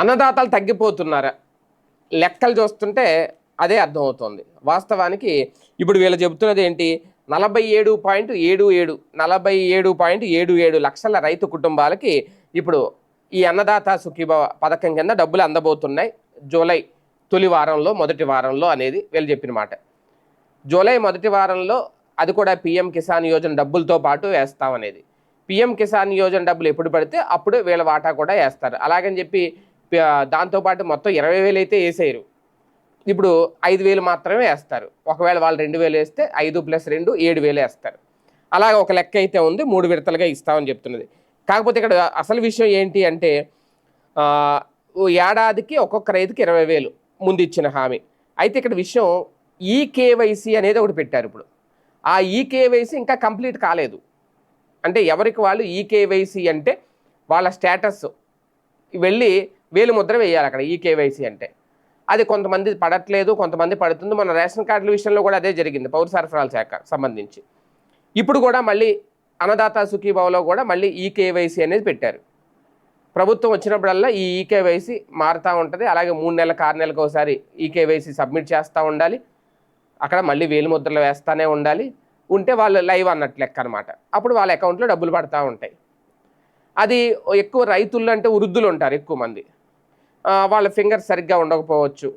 అన్నదాతలు తగ్గిపోతున్నారా? లెక్కలు చూస్తుంటే అదే అర్థమవుతుంది. వాస్తవానికి ఇప్పుడు వీళ్ళు చెబుతున్నది ఏంటి? నలభై ఏడు పాయింట్ ఏడు ఏడు నలభై ఏడు పాయింట్ ఏడు ఏడు లక్షల రైతు కుటుంబాలకి ఇప్పుడు ఈ అన్నదాత సుఖీభవ పథకం కింద డబ్బులు అందబోతున్నాయి. జూలై తొలి వారంలో మొదటి వారంలో అనేది వీళ్ళు చెప్పిన మాట. జూలై మొదటి వారంలో అది కూడా పిఎం కిసాన్ యోజన డబ్బులతో పాటు వేస్తామనేది. పిఎం కిసాన్ యోజన డబ్బులు ఎప్పుడు పడితే అప్పుడు వీళ్ళ వాటా కూడా వేస్తారు. అలాగని చెప్పి దాంతోపాటు మొత్తం ఇరవై వేలు అయితే వేసేయరు. ఇప్పుడు ఐదు వేలు మాత్రమే వేస్తారు. ఒకవేళ వాళ్ళు రెండు వేలు వేస్తే ఐదు ప్లస్ రెండు ఏడు వేలు వేస్తారు. అలాగే ఒక లెక్క అయితే ఉంది మూడు విడతలుగా ఇస్తామని చెప్తున్నది. కాకపోతే ఇక్కడ అసలు విషయం ఏంటి అంటే ఓ ఏడాదికి ఒక్కొక్క రైతుకి ఇరవై వేలు ముందు ఇచ్చిన హామీ. అయితే ఇక్కడ విషయం ఈ కేవైసీ అనేది ఒకటి పెట్టారు ఇప్పుడు. ఆ ఈ ఇంకా కంప్లీట్ కాలేదు. అంటే ఎవరికి వాళ్ళు ఈ కేవైసీ అంటే వాళ్ళ స్టేటస్. వెళ్ళి వేలు ముద్ర వేయాలి అక్కడ ఈ కేవైసీ అంటే. అది కొంతమంది పడట్లేదు కొంతమంది పడుతుంది. మన రేషన్ కార్డుల విషయంలో కూడా అదే జరిగింది పౌర సరఫరాల శాఖ సంబంధించి. ఇప్పుడు కూడా మళ్ళీ అన్నదాత సుఖీభావలో కూడా మళ్ళీ ఈ కేవైసీ అనేది పెట్టారు. ప్రభుత్వం వచ్చినప్పుడల్లా ఈ ఈకేవైసీ మారుతూ ఉంటుంది. అలాగే మూడు నెలలకు ఆరు నెలలకు ఒకసారి ఈకేవైసీ సబ్మిట్ చేస్తూ ఉండాలి. అక్కడ మళ్ళీ వేలు ముద్రలు వేస్తూనే ఉండాలి. ఉంటే వాళ్ళు లైవ్ అన్నట్లు లెక్క అనమాట అప్పుడు వాళ్ళ అకౌంట్లో డబ్బులు పడతా ఉంటాయి. అది ఎక్కువ రైతులు అంటే వృద్ధులు ఉంటారు ఎక్కువ మంది. వాళ్ళ ఫింగర్స్ సరిగ్గా ఉండకపోవచ్చు.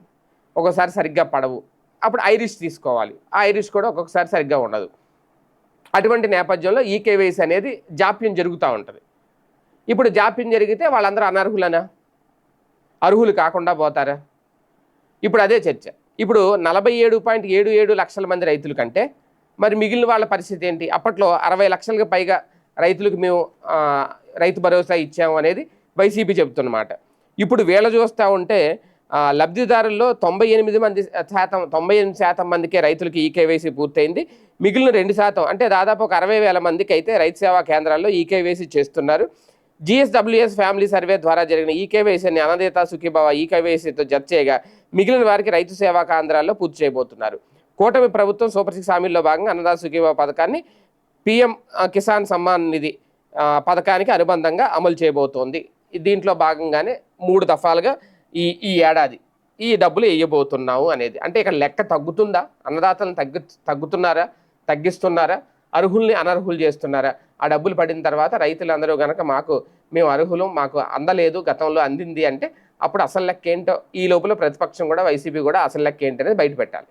ఒక్కోసారి సరిగ్గా పడవు. అప్పుడు ఐరిష్ తీసుకోవాలి. ఆ ఐరిష్ కూడా ఒక్కొక్కసారి సరిగ్గా ఉండదు. అటువంటి నేపథ్యంలో ఈ అనేది జాప్యం జరుగుతూ ఉంటుంది. ఇప్పుడు జాప్యం జరిగితే వాళ్ళందరూ అనర్హులనా? అర్హులు కాకుండా పోతారా? ఇప్పుడు అదే చర్చ. ఇప్పుడు నలభై ఏడు పాయింట్ ఏడు ఏడు లక్షల మంది రైతుల కంటే మరి మిగిలిన వాళ్ళ పరిస్థితి ఏంటి? అప్పట్లో అరవై లక్షలకు పైగా రైతులకు మేము రైతు భరోసా ఇచ్చాము అనేది వైసీపీ చెబుతున్నమాట. ఇప్పుడు వీళ్ళ చూస్తూ ఉంటే లబ్ధిదారుల్లో తొంభై ఎనిమిది మంది శాతం తొంభై ఎనిమిది శాతం మందికే రైతులకి ఈ కేవైసీ పూర్తయింది. మిగిలిన రెండు శాతం అంటే దాదాపు ఒక అరవై వేల మందికి అయితే రైతు సేవా కేంద్రాల్లో ఈ కేవైసీ చేస్తున్నారు. జిఎస్డబ్ల్యూఎస్ ఫ్యామిలీ సర్వే ద్వారా జరిగిన ఈ కేవైసీని అనందేత సుఖీభావ ఈ కేవైసీతో జత చేయగా మిగిలిన వారికి రైతు సేవా కేంద్రాల్లో పూర్తి చేయబోతున్నారు. కూటమి ప్రభుత్వం సూపర్ సిక్స్ హామీల్లో భాగంగా అన్నదాత సుఖీభావ పథకాన్ని పిఎం కిసాన్ సమ్మాన్ నిధి పథకానికి అనుబంధంగా అమలు చేయబోతోంది. దీంట్లో భాగంగానే మూడు దఫాలుగా ఈ ఈ ఏడాది ఈ డబ్బులు వేయబోతున్నాము అనేది. అంటే ఇక్కడ లెక్క తగ్గుతుందా? అన్నదాతలను తగ్గు తగ్గుతున్నారా? తగ్గిస్తున్నారా? అర్హుల్ని అనర్హులు చేస్తున్నారా? ఆ డబ్బులు పడిన తర్వాత రైతులందరూ కనుక మాకు మేము అర్హులు మాకు అందలేదు గతంలో అందింది అంటే అప్పుడు అసలు లెక్క ఏంటో ఈ లోపల ప్రతిపక్షం కూడా వైసీపీ కూడా అసలు లెక్క ఏంటనేది బయట పెట్టాలి